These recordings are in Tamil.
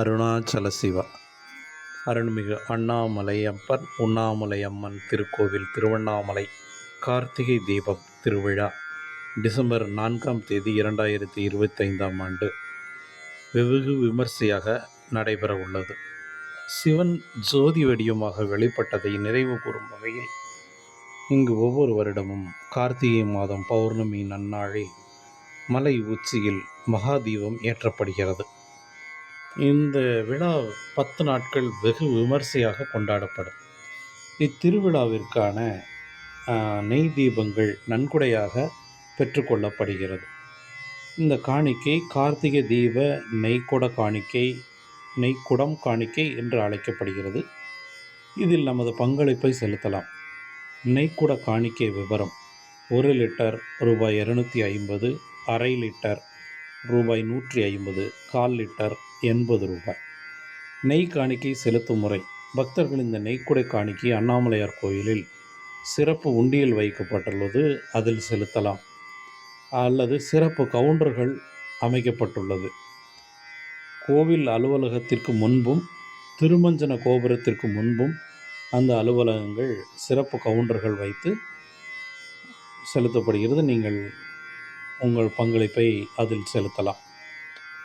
அருணாச்சல சிவா. அருள்மிகு அண்ணாமலையப்பன் உண்ணாமலையம்மன் திருக்கோவில் திருவண்ணாமலை கார்த்திகை தீபம் திருவிழா டிசம்பர் நான்காம் தேதி இரண்டாயிரத்தி இருபத்தைந்தாம் ஆண்டு வெகு விமர்சையாக நடைபெற உள்ளது. சிவன் ஜோதி வடிவமாக வெளிப்பட்டதை நிறைவு கூறும் வகையில் இங்கு ஒவ்வொரு வருடமும் கார்த்திகை மாதம் பௌர்ணமி நன்னாளில் மலை உச்சியில் மகாதீபம் ஏற்றப்படுகிறது. இந்த விழா பத்து நாட்கள் வெகு விமர்சையாக கொண்டாடப்படும். இத்திருவிழாவிற்கான நெய் தீபங்கள் நன்கொடையாக பெற்றுக்கொள்ளப்படுகிறது இந்த காணிக்கை கார்த்திகை தீப நெய்க்குட காணிக்கை நெய்க்குடம் காணிக்கை என்று அழைக்கப்படுகிறது. இதில் நமது பங்களிப்பை செலுத்தலாம். நெய்க்குட காணிக்கை விவரம் ஒரு லிட்டர் ரூபாய் இரநூத்தி ஐம்பது அரை லிட்டர் ரூபாய் நூற்றி ஐம்பது கால் லிட்டர் எண்பது ரூபாய். நெய் காணிக்கை செலுத்தும் முறை. பக்தர்கள் இந்த நெய்க்குடை காணிக்கை அண்ணாமலையார் கோயிலில் சிறப்பு உண்டியல் வைக்கப்பட்டுள்ளது. அதில் செலுத்தலாம். அல்லது சிறப்பு கவுண்டர்கள் அமைக்கப்பட்டுள்ளது. கோவில் அலுவலகத்திற்கு முன்பும் திருமஞ்சன கோபுரத்திற்கு முன்பும் அந்த அலுவலகங்கள் சிறப்பு கவுண்டர்கள் வைத்து செலுத்தப்படுகிறது. நீங்கள் உங்கள் பங்களிப்பை அதில் செலுத்தலாம்.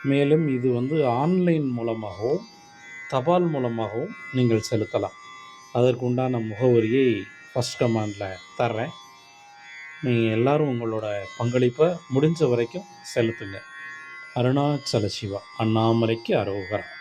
மேலும் இது வந்து ஆன்லைன் மூலமாகவும் தபால் மூலமாகவும் நீங்கள் செலுத்தலாம். அதற்கு உண்டான முகவரியை ஃபஸ்ட் கமாண்டில் தர்றேன். நீங்கள் எல்லோரும் உங்களோட பங்களிப்பை முடிஞ்ச வரைக்கும் செலுத்துங்க. அருணாச்சல சிவா அண்ணாமலைக்கு அரோகரம்